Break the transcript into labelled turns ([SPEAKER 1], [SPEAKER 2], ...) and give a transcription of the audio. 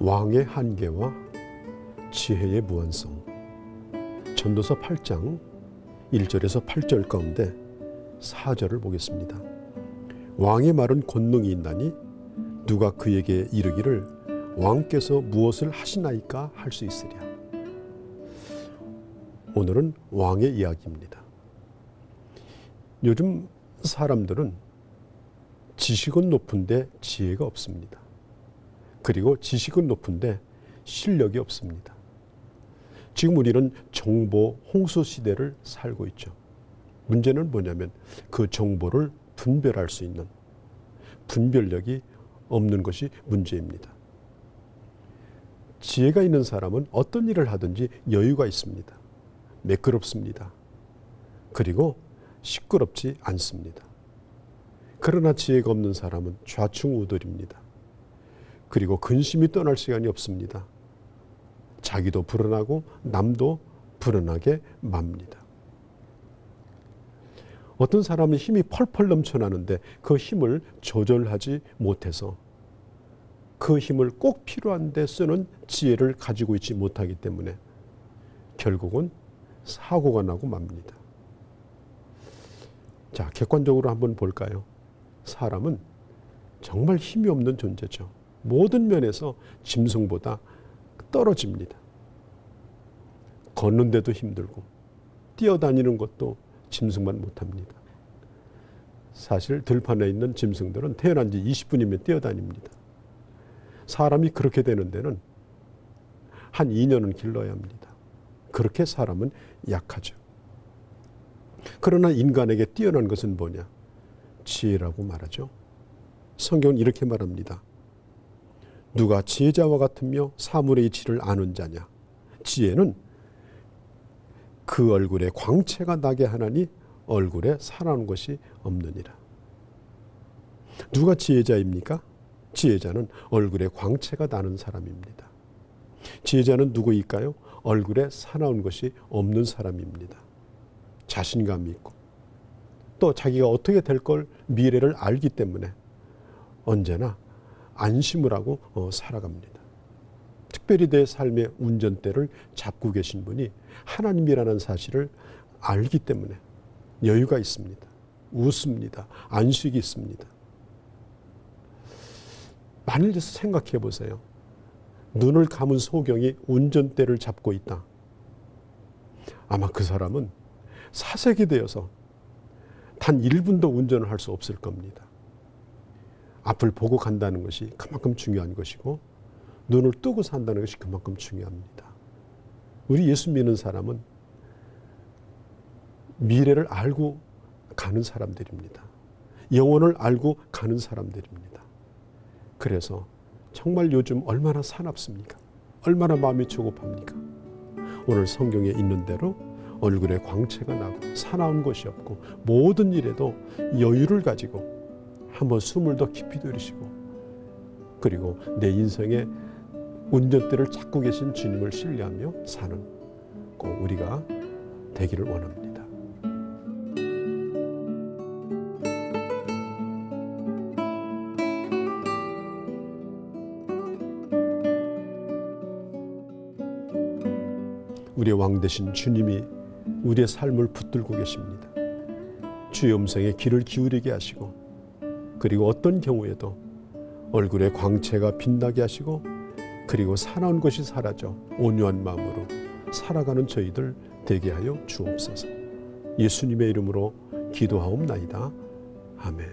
[SPEAKER 1] 왕의 한계와 지혜의 무한성. 전도서 8장 1절에서 8절 가운데 4절을 보겠습니다. 왕의 말은 권능이 있나니 누가 그에게 이르기를 왕께서 무엇을 하시나이까 할 수 있으랴. 오늘은 왕의 이야기입니다. 요즘 사람들은 지식은 높은데 지혜가 없습니다. 그리고 지식은 높은데 실력이 없습니다. 지금 우리는 정보 홍수 시대를 살고 있죠. 문제는 뭐냐면 그 정보를 분별할 수 있는 분별력이 없는 것이 문제입니다. 지혜가 있는 사람은 어떤 일을 하든지 여유가 있습니다. 매끄럽습니다. 그리고 시끄럽지 않습니다. 그러나 지혜가 없는 사람은 좌충우돌입니다. 그리고 근심이 떠날 시간이 없습니다. 자기도 불안하고 남도 불안하게 맙니다. 어떤 사람은 힘이 펄펄 넘쳐나는데 그 힘을 조절하지 못해서 그 힘을 꼭 필요한 데 쓰는 지혜를 가지고 있지 못하기 때문에 결국은 사고가 나고 맙니다. 자, 객관적으로 한번 볼까요? 사람은 정말 힘이 없는 존재죠. 모든 면에서 짐승보다 떨어집니다. 걷는데도 힘들고 뛰어다니는 것도 짐승만 못합니다. 사실 들판에 있는 짐승들은 태어난 지 20분이면 뛰어다닙니다. 사람이 그렇게 되는 데는 한 2년은 길러야 합니다. 그렇게 사람은 약하죠. 그러나 인간에게 뛰어난 것은 뭐냐? 지혜라고 말하죠. 성경은 이렇게 말합니다. 누가 지혜자와 같으며 사물의 이치를 아는 자냐? 지혜는 그 얼굴에 광채가 나게 하나니 얼굴에 살아는 것이 없느니라. 누가 지혜자입니까? 지혜자는 얼굴에 광채가 나는 사람입니다. 지혜자는 누구일까요? 얼굴에 사나운 것이 없는 사람입니다. 자신감이 있고 또 자기가 어떻게 될 걸 미래를 알기 때문에 언제나 안심을 하고 어, 살아갑니다. 특별히 내 삶의 운전대를 잡고 계신 분이 하나님이라는 사실을 알기 때문에 여유가 있습니다. 웃습니다. 안식이 있습니다. 만일 생각해 보세요. 눈을 감은 소경이 운전대를 잡고 있다. 아마 그 사람은 사색이 되어서 단 1분도 운전을 할 수 없을 겁니다. 앞을 보고 간다는 것이 그만큼 중요한 것이고 눈을 뜨고 산다는 것이 그만큼 중요합니다. 우리 예수 믿는 사람은 미래를 알고 가는 사람들입니다. 영혼을 알고 가는 사람들입니다. 그래서 정말 요즘 얼마나 사납습니까? 얼마나 마음이 조급합니까? 오늘 성경에 있는 대로 얼굴에 광채가 나고 사나운 것이 없고 모든 일에도 여유를 가지고 한번 숨을 더 깊이 들이시고 그리고 내 인생의 운전대를 잡고 계신 주님을 신뢰하며 사는 꼭 우리가 되기를 원합니다. 우리의 왕 되신 주님이 우리의 삶을 붙들고 계십니다. 주의 음성에 귀를 기울이게 하시고 그리고 어떤 경우에도 얼굴에 광채가 빛나게 하시고 그리고 사나운 것이 사라져 온유한 마음으로 살아가는 저희들 되게 하여 주옵소서. 예수님의 이름으로 기도하옵나이다. 아멘.